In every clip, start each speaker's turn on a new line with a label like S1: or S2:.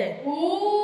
S1: 对。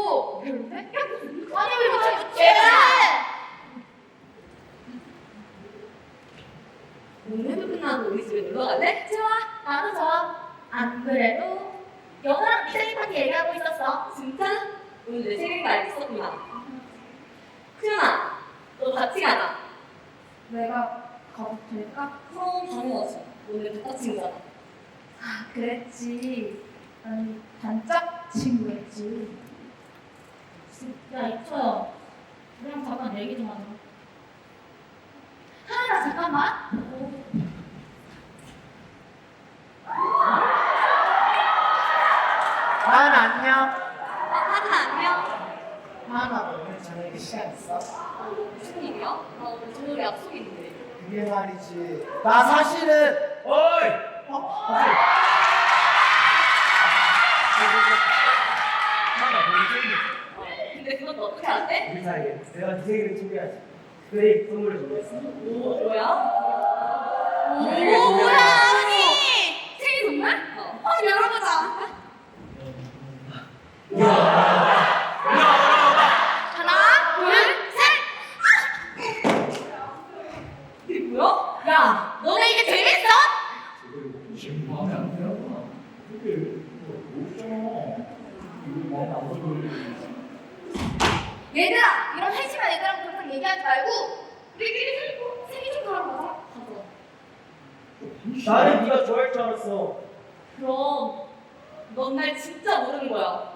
S2: 안녕.
S3: 하나 안녕.
S2: 하나 오늘 저녁에 시간 있어?
S3: 어, 무슨 일이야? 나 오늘 저녁에 약속 있는데.
S2: 그게 말이지. 나 사실은
S4: 어이!
S2: 어? 어디?
S4: 하나 보여주는데.
S3: 어, 근데 그건 너 어떻게 안 돼?
S4: 우리 사이에 내가 네 그 얘기를 준비하지. 그의 선물을 준비했어.
S3: 오 뭐야?
S1: 네 오
S3: 뭐야
S1: 언니? 생일 정말?
S3: 어,
S1: 어 한번 열어보자. 얘들아 이런 한심한 애들하고 항상 얘기하지 말고 우리끼리 살고 세계 좀 돌아보자
S4: 나는 네가 좋아할 줄 알았어.
S3: 그럼 넌 날 진짜 모르는 거야.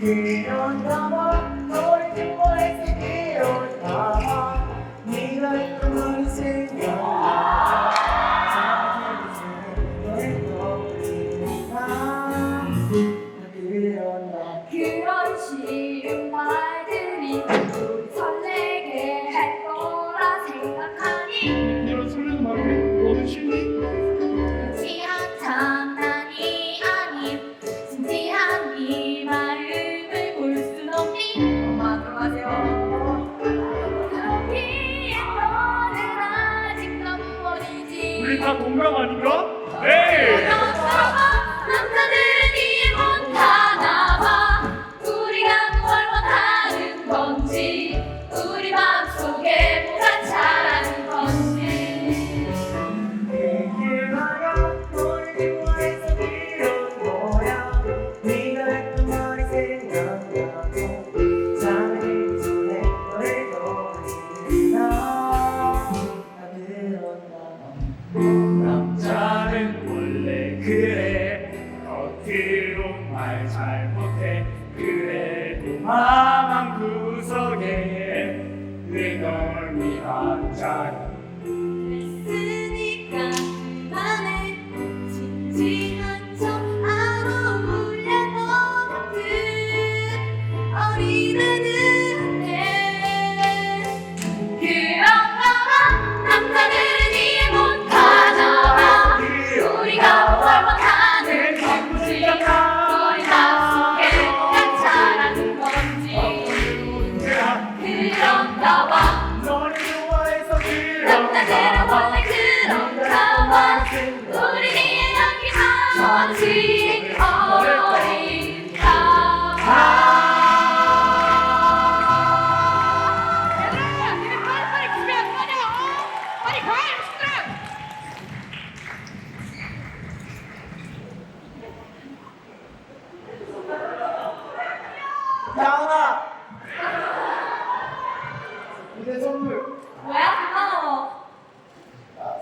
S4: 그런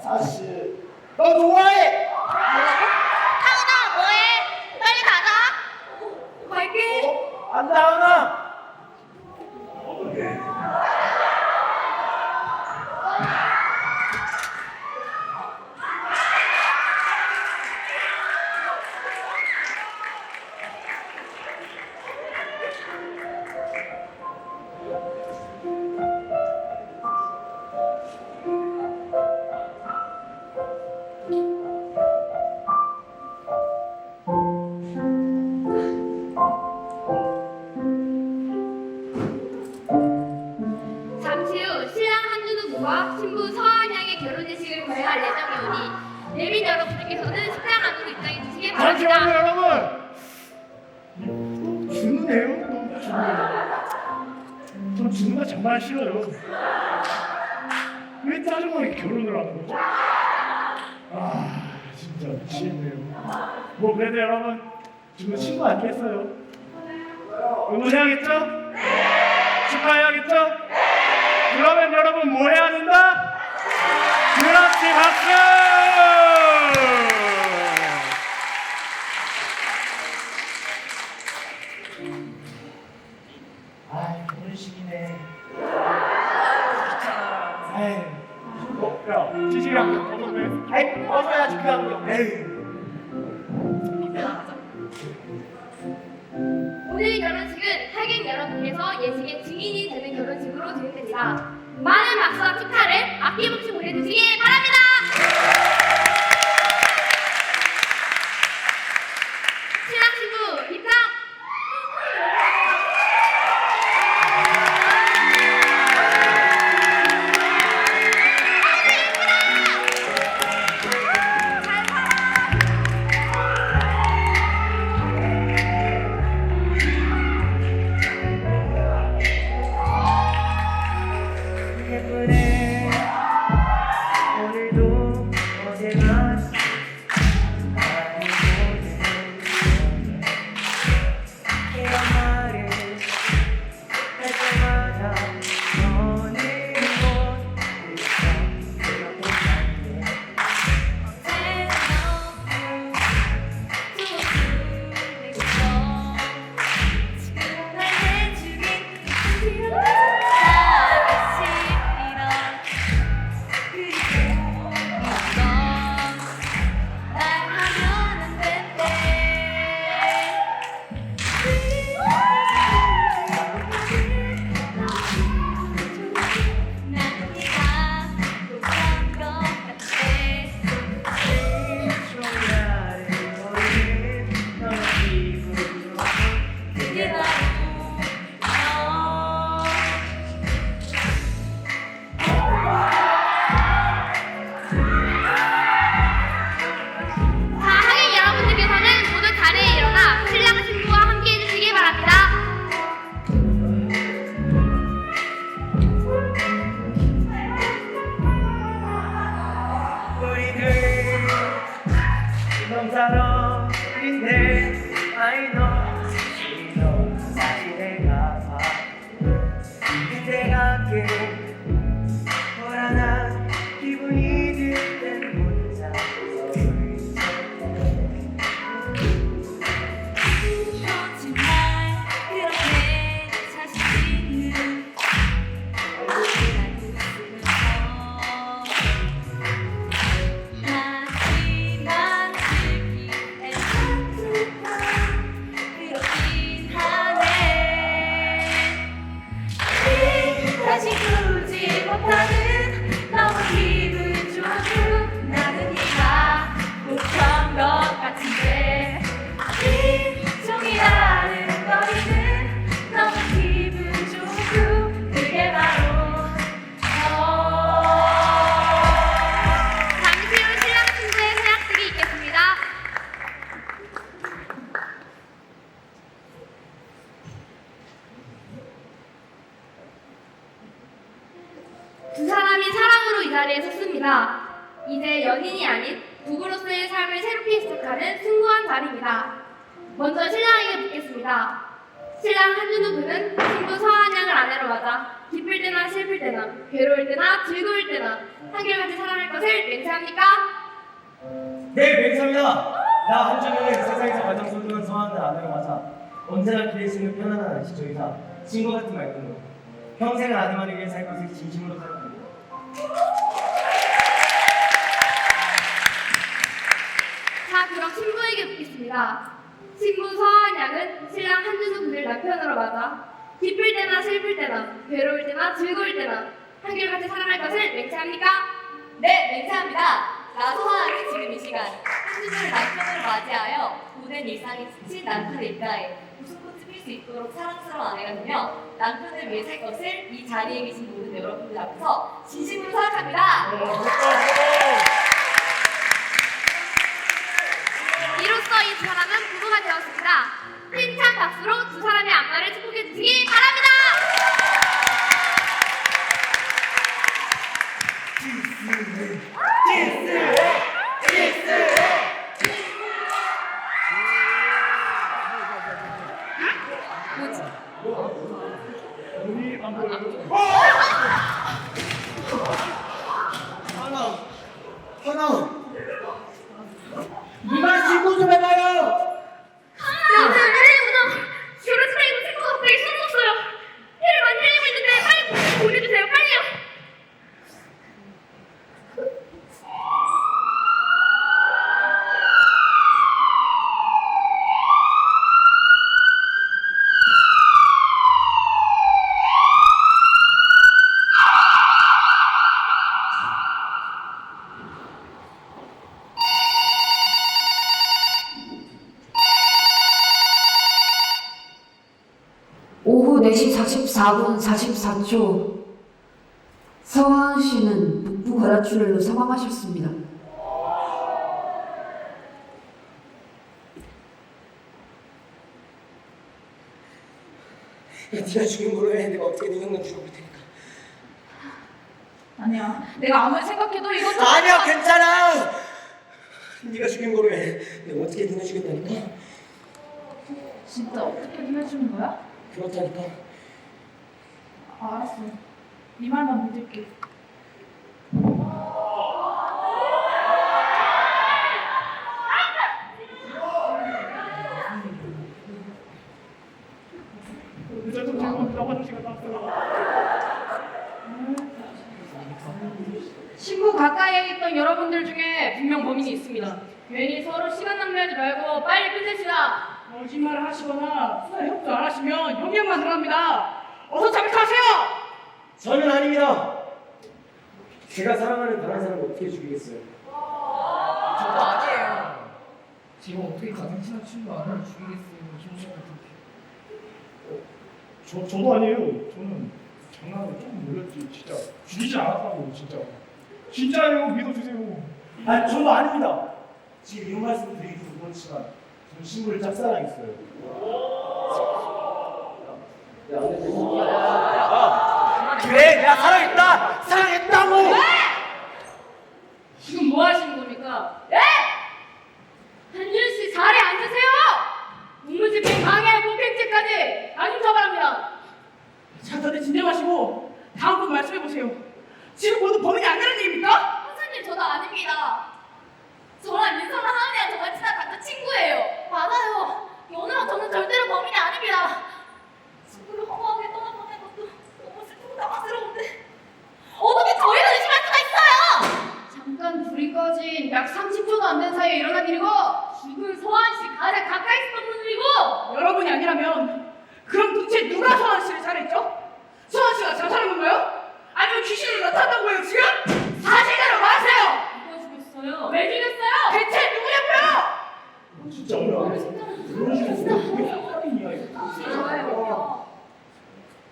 S5: 开始，都出来。 여러분
S6: 주는데요? 너무 주는 저 주는 거 정말 싫어요 왜 짜증나게 결혼을 하는 거죠? 아 진짜 미치겠네요 뭐 그래도 여러분 주는 친구 아니겠어요? 응원해야겠죠? 축하해야겠죠? 그러면 여러분 뭐 해야 된다? 그렇지 박수!
S2: 꺼줘야지 그 안경. 에이.
S5: 오늘 결혼식은 하객 여러분께서 예식의 증인이 되는 결혼식으로 진행됩니다. 많은 박수와 축하를 아낌없이 보내주시기 바랍니다. 다시
S4: 보지 못하는
S5: 것을 맹세합니까?
S3: 네, 맹세합니다. 나 한준영은 세상에서 가장 소중한 성한들 아내로 맞아 언제나 기댈 수 있는 편안한 시조이다. 친구 같은 말씀으로 평생을 아내만을 위해 살 것을 진심으로 사랑합니다.
S5: 자, 그럼 신부에게 묻겠습니다. 신부 서한 양은 신랑 한준수 군을 남편으로 맞아 기쁠 때나 슬플 때나 괴로울 때나 즐거울 때나 한결같이 사랑할 것을 맹세합니까?
S4: 네, 맹세합니다. 나 소환이 지금 이 시간 한준호를 남편으로 맞이하여 고된 일상에 지친 남편의 입가에 웃음꽃을 필수 있도록 사랑스러운 아내가 되며 남편을 위해 살 것을 이 자리에 계신 모든
S7: 여러분들 앞에서 진심으로.
S6: 어, 좋다.
S1: 이로써 이 두 사람은 부부가 되었습니다. 힘찬 박수로 두 사람의 안마를 축복해 주시기 바랍니다.
S7: 뭐지?
S6: 눈이 안 보여.
S3: 하나, 하나. 이만 신고 좀 해봐요.
S1: 야, 빨리 결혼식장 이거 친구가 갑자기 쏟았어요. 해를 많이 흘리고 있는데 빨리 보내주세요. 빨리요.
S8: 오후 4시 44분 44초 서하은 씨는 북부 관하출혈로 사망하셨습니다.
S3: 네가 죽인 걸로 해. 내가 어떻게든 형님 죽여볼 테니까.
S7: 아니야. 내가 아무리 생각해도 이건
S3: 아니야, 괜찮아. 네가 죽인 걸로 해. 내가 어떻게든 해주겠다니까.
S7: 진짜 어떻게든 해주는 거야?
S3: 그렇다니까.
S7: 아, 알았어. 네 말만 믿을게.
S6: 이제 좀 잠깐 나와줄 시간 났어요.
S1: 신부 가까이에 있던 여러분들 중에 분명 범인이 있습니다. 괜히 서로 시간 낭비하지 말고 빨리 끝내시다.
S9: 거짓말을 하시거나 수사 협조 안 하시면 영향만 들어갑니다. 어서 자백하세요.
S3: 저는 아닙니다. 제가 사랑하는 다른 사람을 어떻게 죽이겠어요?
S7: 저도 아니에요.
S10: 지금 어떻게 가장 친한 친구 하나를 죽이겠어요? 형식 같은
S6: 저 저도 아니에요. 저는 장난으로 조금 놀렸지. 진짜 죽이지 않았다고 진짜. 진짜예요. 믿어주세요.
S3: 아, 저도 아닙니다. 지금 이 말씀 드리기 좀 그렇지만 저는 친구를 짝사랑했어요. 야, 아, 그래, 내가 사랑했다. 사랑했다고.
S1: 지금 뭐 하시는 겁니까? 예? 한준 씨 자리에 앉으세요. 공무집행 방해 폭행죄까지 나중 처벌합니다.
S9: 자, 다들 진정하시고 다음 분 말씀해 보세요. 지금 모두 범인이 아니라는 얘기입니까?
S7: 선생님, 저도 아닙니다. 저랑 민서랑 하은이랑 정말 친한 단짝 친구예요. 맞아요. 연우랑 저는 절대로 범인이 아닙니다. 친구를 허무하게 떠나보낸 것도 너무 슬프고 당황스러운데 어떻게 저희를 의심할 수가 있어요?
S1: 잠깐 불이 꺼진 약 30초도 안 된 사이에 일어난 일이고 죽은 서한 씨 가장 가까이 있었던 분들이고
S9: 여러분이 아니라면 그럼 도대체 누가 서한 씨를 살해했죠? 서한 씨가 자살한 건가요? 아니면 귀신으로 나타났다고 해요 지금? 사실대로 말하세요.
S7: 누가 죽였어요?
S1: 왜 죽였어요?
S9: 대체 누구냐고요?
S6: 진짜 어려워. 그런 식으로 그게 살인이야 이거.
S7: 저예요.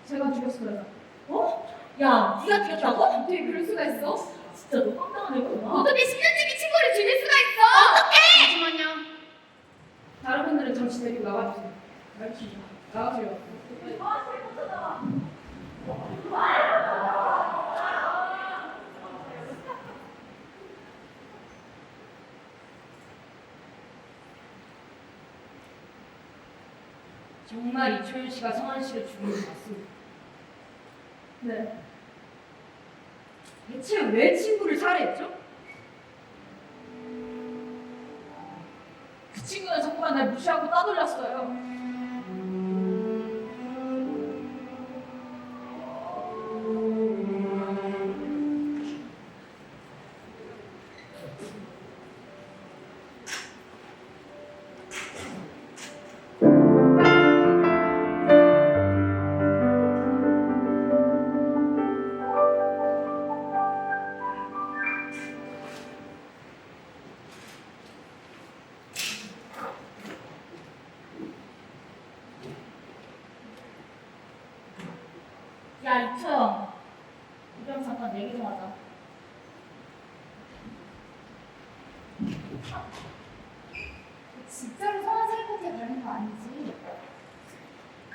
S1: 제가 죽였어요.
S7: 어? 야, 네가 죽였다고? 어떻게 그럴 수가 있어? 진짜 너 황당한 애구나.
S1: 어떻게 10년지기 친구를 죽일 수가 있어? 어떻게? 잠시만요. 다른 분들은 잠시 데리고 나가주세요. 나가주세요. 나가세요. 이초윤 씨가 성한 씨를 죽인 것 같습니다. 네. 대체 왜 친구를 살해했죠?
S7: 그 친구는 정말 날 무시하고 따돌렸어요.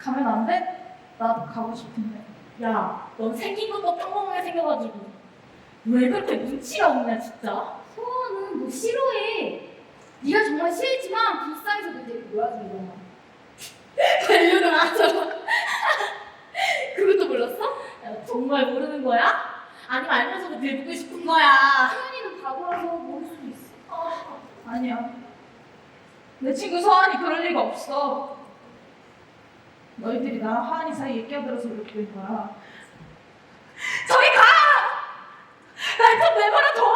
S7: 가면 안 돼? 나도 가고 싶은데.
S4: 야, 넌 생긴 것도 평범하게 생겨가지고 왜 그렇게 눈치가 없냐 진짜?
S1: 소원은 뭐 싫어해. 네가 정말 싫지만 불쌍해서 너희들이 놀아주는 거야.
S4: 관료는 하죠. 그것도 몰랐어? 야, 정말 모르는 거야? 아니면 알면서도 배우고 싶은 거야?
S1: 소연이는 바보라서 모를 수도 있어.
S7: 아니야. 내 친구 서한이 그럴 리가 없어. 너희들이 나랑 하한이 사이에 끼어들어서 이렇게 된 거야. 저리 가! 날좀 내버려 둬!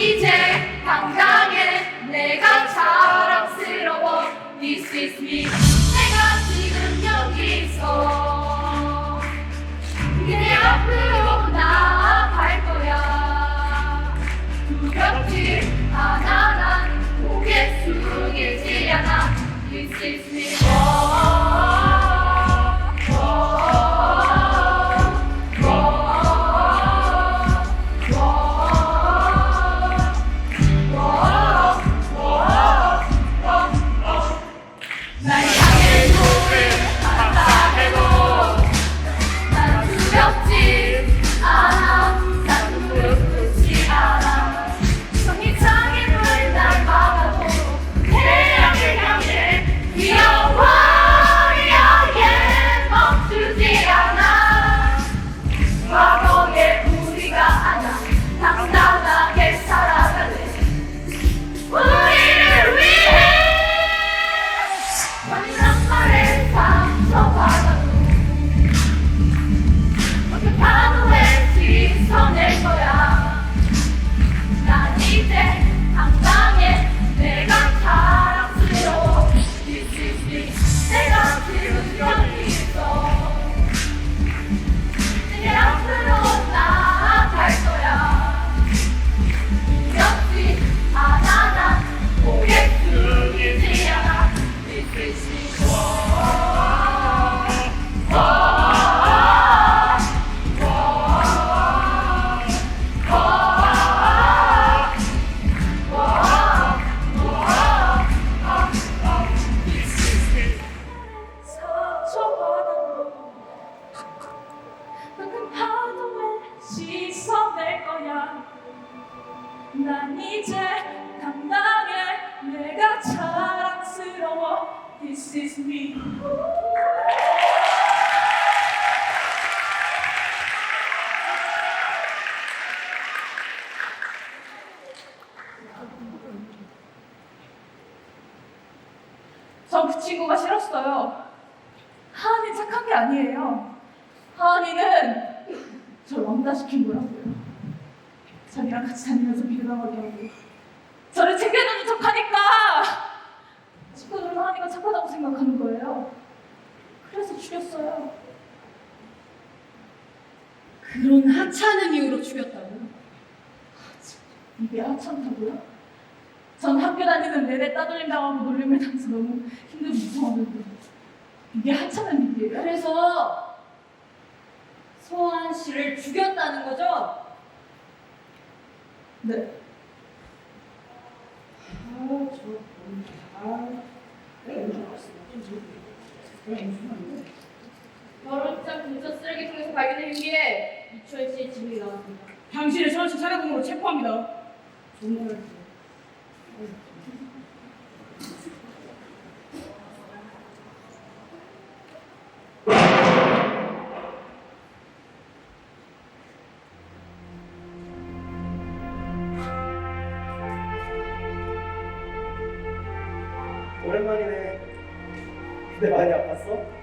S7: 이제 당당해. 내가 자랑스러워. This is me 자기랑 같이 다니면서 하고 저를 챙겨주는 척하니까 친구들은 하은이가 착하다고 생각하는 거예요 그래서 죽였어요
S4: 그런 하찮은 이유로 죽였다고?
S7: 이게 하찮다고요? 전 학교 다니는 내내 따돌림 당하고 놀림을 당해서 너무 힘들고 무서웠는데 이게 하찮은 일이에요?
S4: 그래서 소환 씨를 죽였다는 거죠?
S7: 네.
S4: 아, 저 아, 버릇장
S1: 근처 쓰레기통에서 발견된 유기에 이철 씨의 집이 나왔습니다.
S9: 당신을 서울시 살해범으로 체포합니다. 정말.
S7: 오랜만이네. 근데 많이 아팠어?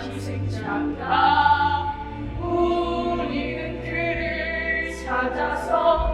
S9: 희생자다. 우리는 그를 찾아서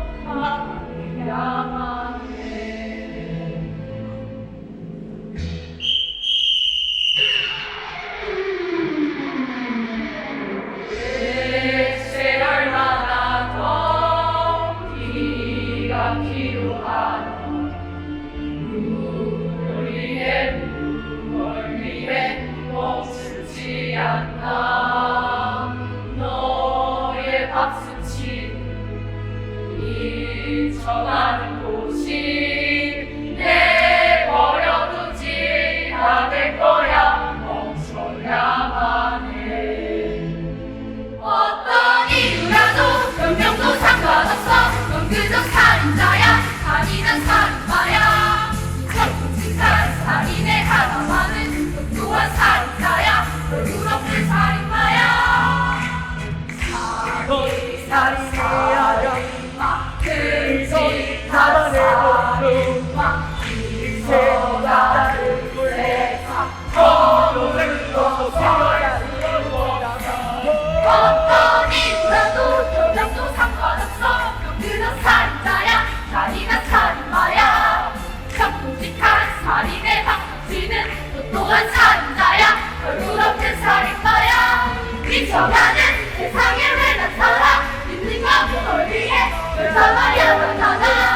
S9: Satanás.